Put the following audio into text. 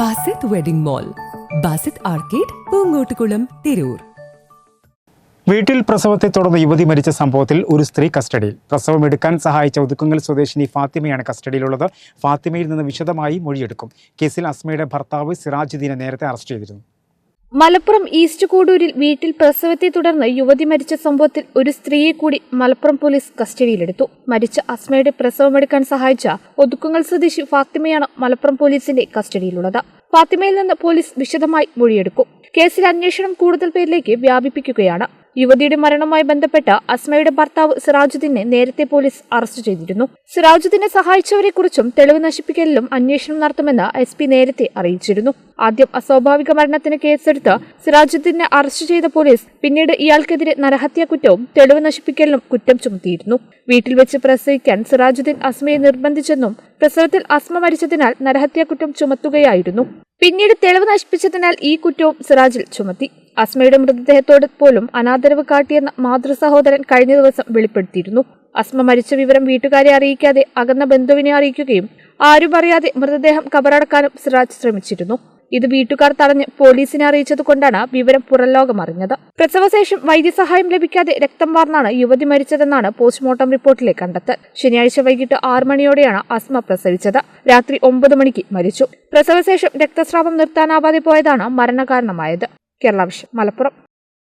Basith wedding mall Basith arcade Poongottukulam Tirur. വീട്ടിൽ പ്രസവത്തെ തുടർന്ന് യുവതി മരിച്ച സംഭവത്തിൽ ഒരു സ്ത്രീ കസ്റ്റഡിയിൽ. പ്രസവം എടുക്കാൻ സഹായിച്ച ഒതുക്കുങ്ങൽ സ്വദേശിനി ഫാത്തിമയാണ് കസ്റ്റഡിയിലുള്ളത്. ഫാത്തിമയിൽ നിന്ന് വിശദമായി മൊഴിയെടുക്കും. കേസിൽ അസ്മയുടെ ഭർത്താവ് സിറാജുദ്ദീനെ നേരത്തെ അറസ്റ്റ് ചെയ്തിരുന്നു. മലപ്പുറം ഈസ്റ്റ് കൂടൂരിൽ വീട്ടിൽ പ്രസവത്തെ തുടർന്ന് യുവതി മരിച്ച സംഭവത്തിൽ ഒരു സ്ത്രീയെ കൂടി മലപ്പുറം പോലീസ് കസ്റ്റഡിയിലെടുത്തു. മരിച്ച അസ്മയുടെ പ്രസവമെടുക്കാൻ സഹായിച്ച ഒതുക്കുങ്ങൽ സ്വദേശി ഫാത്തിമയാണ് മലപ്പുറം പോലീസിന്റെ കസ്റ്റഡിയിലുള്ളത്. ഫാത്തിമയിൽ നിന്ന് പോലീസ് വിശദമായി മൊഴിയെടുക്കും. കേസിൽ അന്വേഷണം കൂടുതൽ പേരിലേക്ക് വ്യാപിപ്പിക്കുകയാണ്. യുവതിയുടെ മരണവുമായി ബന്ധപ്പെട്ട് അസ്മയുടെ ഭർത്താവ് സിറാജുദ്ദീനെ നേരത്തെ പോലീസ് അറസ്റ്റ് ചെയ്തിരുന്നു. സിറാജുദ്ദീനെ സഹായിച്ചവരെക്കുറിച്ചും തെളിവ് നശിപ്പിക്കലിലും അന്വേഷണം നടത്തുമെന്ന് എസ് പി നേരത്തെ അറിയിച്ചിരുന്നു. ആദ്യം അസ്വാഭാവിക മരണത്തിന് കേസെടുത്ത് സിറാജുദ്ദീനെ അറസ്റ്റ് ചെയ്ത പോലീസ് പിന്നീട് ഇയാൾക്കെതിരെ നരഹത്യാ കുറ്റവും തെളിവ് നശിപ്പിക്കലിനും കുറ്റം ചുമത്തിയിരുന്നു. വീട്ടിൽ വെച്ച് പ്രസവിക്കാൻ സിറാജുദ്ദീൻ അസ്മയെ നിർബന്ധിച്ചെന്നും പ്രസവത്തിൽ അസ്മ മരിച്ചതിനാൽ നരഹത്യാ കുറ്റം ചുമത്തുകയായിരുന്നു. പിന്നീട് തെളിവ് നശിപ്പിച്ചതിനാൽ ഈ കുറ്റവും സിറാജിൽ ചുമത്തി. അസ്മയുടെ മൃതദേഹത്തോട് പോലും അനാദരവ് കാട്ടിയെന്ന മാതൃസഹോദരൻ കഴിഞ്ഞ ദിവസം വെളിപ്പെടുത്തിയിരുന്നു. അസ്മ മരിച്ച വിവരം വീട്ടുകാരെ അറിയിക്കാതെ അകന്ന ബന്ധുവിനെ അറിയിക്കുകയും ആരും അറിയാതെ മൃതദേഹം കബറടക്കാനും സിറാജ് ശ്രമിച്ചിരുന്നു. ഇത് വീട്ടുകാർ തടഞ്ഞ് പോലീസിനെ അറിയിച്ചത് കൊണ്ടാണ് വിവരം പുറംലോകം അറിഞ്ഞത്. പ്രസവശേഷം വൈദ്യസഹായം ലഭിക്കാതെ രക്തം വാർന്നാണ് യുവതി മരിച്ചതെന്നാണ് പോസ്റ്റ്മോർട്ടം റിപ്പോർട്ടിലെ കണ്ടെത്തൽ. ശനിയാഴ്ച വൈകിട്ട് ആറ് മണിയോടെയാണ് അസ്മ പ്രസവിച്ചത്. രാത്രി ഒമ്പത് മണിക്ക് മരിച്ചു. പ്രസവശേഷം രക്തസ്രാവം നിർത്താനാവാതെ പോയതാണ് മരണകാരണമായത്. കേരള മലപ്പുറം